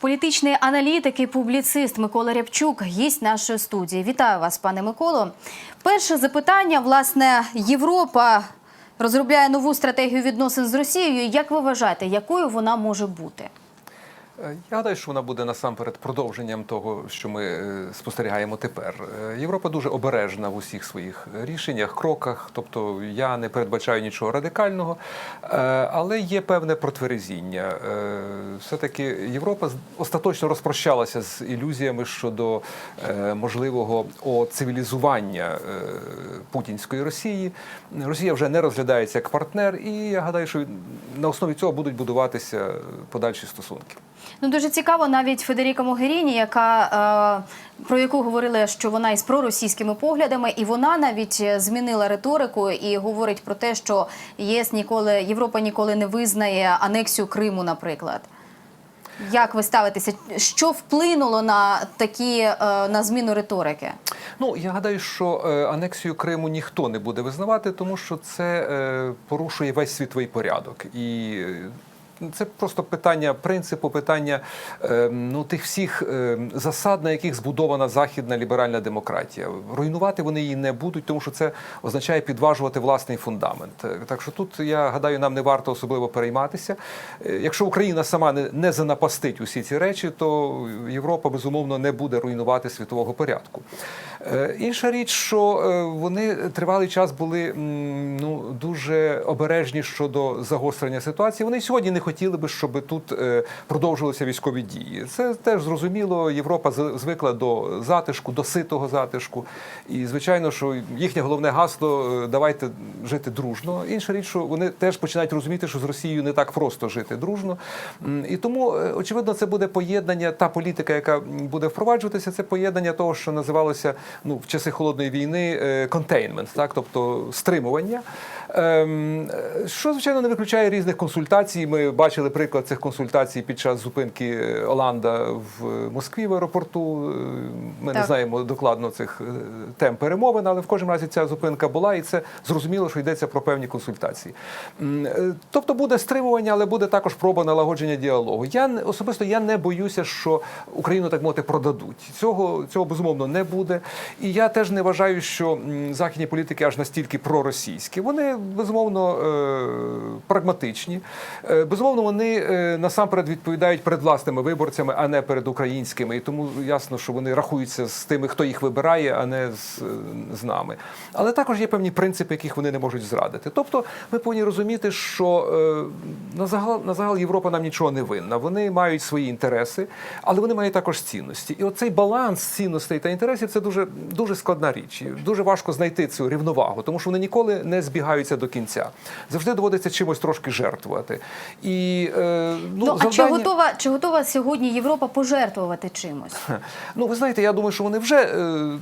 Політичний аналітик і публіцист Микола Рябчук, гість нашої студії. Вітаю вас, пане Миколо. Перше запитання: власне, Європа розробляє нову стратегію відносин з Росією. Як ви вважаєте, якою вона може бути? Е, Я гадаю, що вона буде насамперед продовженням того, що ми е, спостерігаємо тепер. Е, Європа дуже обережна в усіх своїх рішеннях, кроках. Тобто я не передбачаю нічого радикального, але є певне протверезіння. Все-таки Європа остаточно розпрощалася з ілюзіями щодо можливого оцивілізування путінської Росії. Росія вже не розглядається як партнер, і я гадаю, що на основі цього будуть будуватися подальші стосунки. Ну дуже цікаво, навіть Федеріка Могеріні, яка е, про яку говорили, що вона із проросійськими поглядами, і вона навіть е, змінила риторику і говорить про те, що ЄС ніколи Європа ніколи не визнає анексію Криму, наприклад. Як ви ставитеся? Що вплинуло на такі е, на зміну риторики? Ну я гадаю, що е, анексію Криму ніхто не буде визнавати, тому що це е, порушує весь світовий порядок і. Це просто питання принципу, питання е, ну тих всіх е, засад, на яких збудована західна ліберальна демократія. Руйнувати вони її не будуть, тому що це означає підважувати власний фундамент. Е, Так що тут я гадаю, нам не варто особливо перейматися. Е, Якщо Україна сама не, занапастить усі ці речі, то Європа безумовно не буде руйнувати світового порядку. Е, Інша річ, що вони тривалий час були ну дуже обережні щодо загострення ситуації. Вони сьогодні не хотіли би, щоб тут е, продовжувалися військові дії. Це теж зрозуміло. Європа звикла до затишку, до ситого затишку. І звичайно, що їхнє головне гасло е, давайте жити дружно. Інша річ, що вони теж починають розуміти, що з Росією не так просто жити дружно. І тому, е, очевидно, це буде поєднання, та політика, яка буде впроваджуватися, це поєднання того, що називалося ну, в часи холодної війни контейнмент, так, тобто стримування. Ем, Що, звичайно, не виключає різних консультацій. Ми бачили приклад цих консультацій під час зупинки е, Оланда в Москві в аеропорту. Е, Ми Так. не знаємо докладно цих е, тем перемовин, але в кожному разі ця зупинка була, і це зрозуміло, що йдеться про певні консультації. Е, Тобто буде стримування, але буде також проба налагодження діалогу. Я особисто я не боюся, що Україну так мовити продадуть. Цього цього безумовно не буде. І я теж не вважаю, що західні політики аж настільки проросійські. Вони безумовно е, прагматичні. Е, Безумовно, вони е, насамперед відповідають перед власними виборцями, а не перед українськими. І тому ясно, що вони рахуються з тими, хто їх вибирає, а не з, е, з нами. Але також є певні принципи, яких вони не можуть зрадити. Тобто, ми повинні розуміти, що е, на загал на загал Європа нам нічого не винна. Вони мають свої інтереси, але вони мають також цінності. І оцей баланс цінностей та інтересів це дуже дуже складна річ. І Дуже важко знайти цю рівновагу, тому що вони ніколи не збігаються до кінця. Завжди доводиться чимось трошки жертвувати. І е, ну, Ну, а чи готова чи готова сьогодні Європа пожертвувати чимось? Ну, ви знаєте, я думаю, що вони вже е,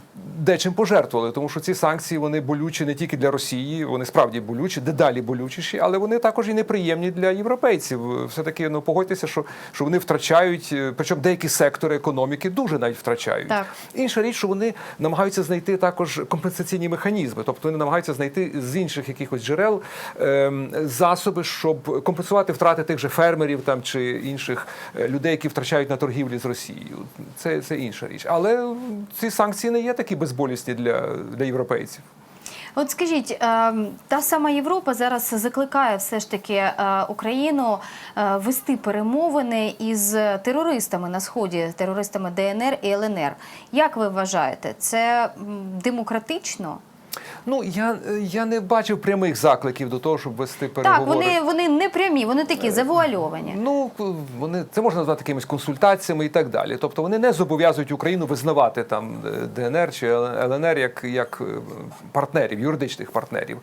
дечим пожертвували, тому що ці санкції вони болючі не тільки для Росії, вони справді болючі, дедалі болючіші, але вони також і неприємні для європейців. Все таки, ну погодьтеся, що, що вони втрачають, е, причому деякі сектори економіки дуже навіть втрачають. Так. Інша річ, що вони намагаються знайти також компенсаційні механізми, тобто вони намагаються знайти з інших якихось джерел ем, засоби, щоб компенсувати втрати тих же фермерів там чи інших е, людей, які втрачають на торгівлі з Росією. Це, це інша річ. Але ці санкції не є такі безболісні для, для європейців. От скажіть, е, та сама Європа зараз закликає все ж таки е, Україну е, вести перемовини із терористами на сході, терористами ДНР і ЛНР. Як ви вважаєте, це демократично? Ну я, я не бачив прямих закликів до того, щоб вести Так, вони, вони не прямі, вони такі завуальовані. Ну вони це можна назвати якимись консультаціями і так далі. Тобто вони не зобов'язують Україну визнавати там е, ДНР чи ЛНР як, як е, партнерів, юридичних партнерів.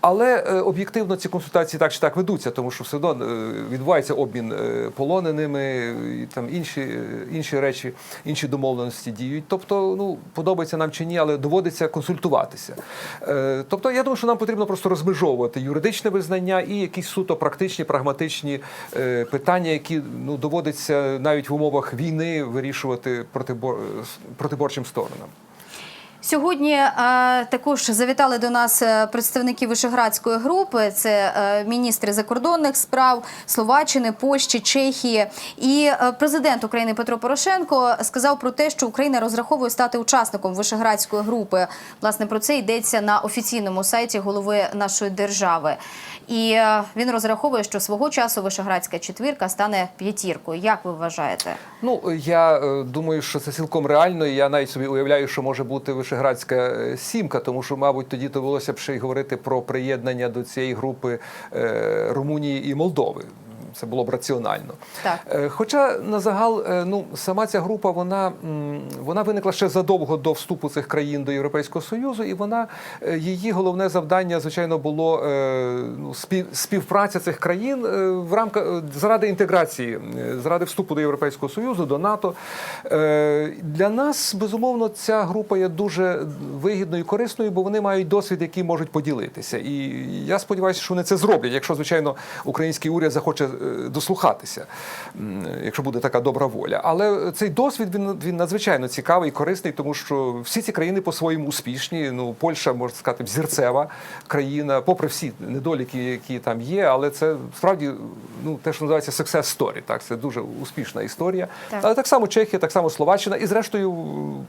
Але е, об'єктивно ці консультації так чи так ведуться, тому що все одно е, відбувається обмін е, полоненими, і там інші, е, інші речі, інші домовленості діють. Тобто, ну подобається нам чи ні, але доводиться консультуватися. Е, Тобто, я думаю, що нам потрібно просто розмежовувати юридичне визнання і якісь суто практичні, прагматичні е, питання, які ну доводиться навіть в умовах війни вирішувати протибор... протиборчим сторонам. Сьогодні е, також завітали до нас е, представники Вишеградської групи. Це е, міністри закордонних справ Словаччини, Польщі, Чехії. І е, президент України Петро Порошенко сказав про те, що Україна розраховує стати учасником Вишеградської групи. Власне про це йдеться на офіційному сайті голови нашої держави. І е, він розраховує, що свого часу Вишеградська четвірка стане п'ятіркою. Як ви вважаєте? Ну я е, думаю, що це цілком реально. Я навіть собі уявляю, що може бути Вишеградська е, сімка, тому що, мабуть, тоді довелося б ще й говорити про приєднання до цієї групи е, Румунії і Молдови. Це було б раціонально. Так. Е, Хоча на загал, е, ну сама ця група, вона, вона виникла ще задовго до вступу цих країн до Європейського Союзу, і вона е, її головне завдання, звичайно, було ну, співпраця цих країн в рамках заради інтеграції, заради вступу до Європейського Союзу, до НАТО. Для нас безумовно ця група є дуже вигідною і корисною, бо вони мають досвід, який можуть поділитися. І я сподіваюся, що вони це зроблять, якщо звичайно український уряд захоче дослухатися, якщо буде така добра воля. Але цей досвід він, він надзвичайно цікавий і корисний, тому що всі ці країни по-своєму успішні. Ну, Польща, можна сказати, зірцева країна, попри всі недоліки, які там є, але це справді ну, те, що називається success story. Так, це дуже успішна історія. Так. Але так само Чехія, так само Словаччина, і зрештою,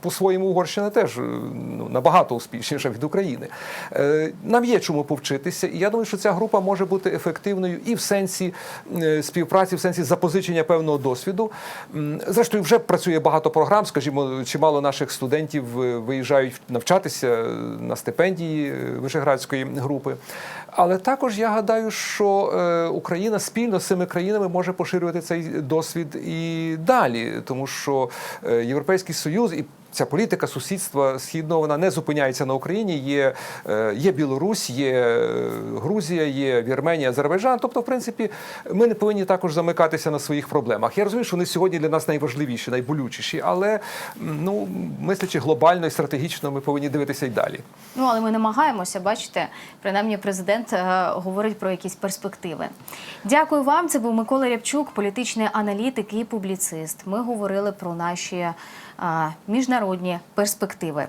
по-своєму Угорщина теж ну, набагато успішніша від України. Е, Нам є чому повчитися, і я думаю, що ця група може бути ефективною і в сенсі е, співпраці, в сенсі запозичення певного досвіду. Зрештою, вже працює багато програм. Скажімо, чимало наших студентів е, виїжджають навчатися на стипендії Вишеградської групи. Але також я гадаю, що Україна спільно з цими країнами може поширювати цей досвід і далі, тому що е, Європейський Союз і Ця політика сусідства східного вона не зупиняється на Україні. Є, е, є Білорусь, є е, Грузія, є Вірменія, Азербайджан. Тобто, в принципі, ми не повинні також замикатися на своїх проблемах. Я розумію, що вони сьогодні для нас найважливіші, найболючіші, але ну мислячи глобально і стратегічно, ми повинні дивитися й далі. Ну, але ми намагаємося, бачите, принаймні президент е, говорить про якісь перспективи. Дякую вам. Це був Микола Рябчук, політичний аналітик і публіцист. Ми говорили про наші міжнародні перспективи.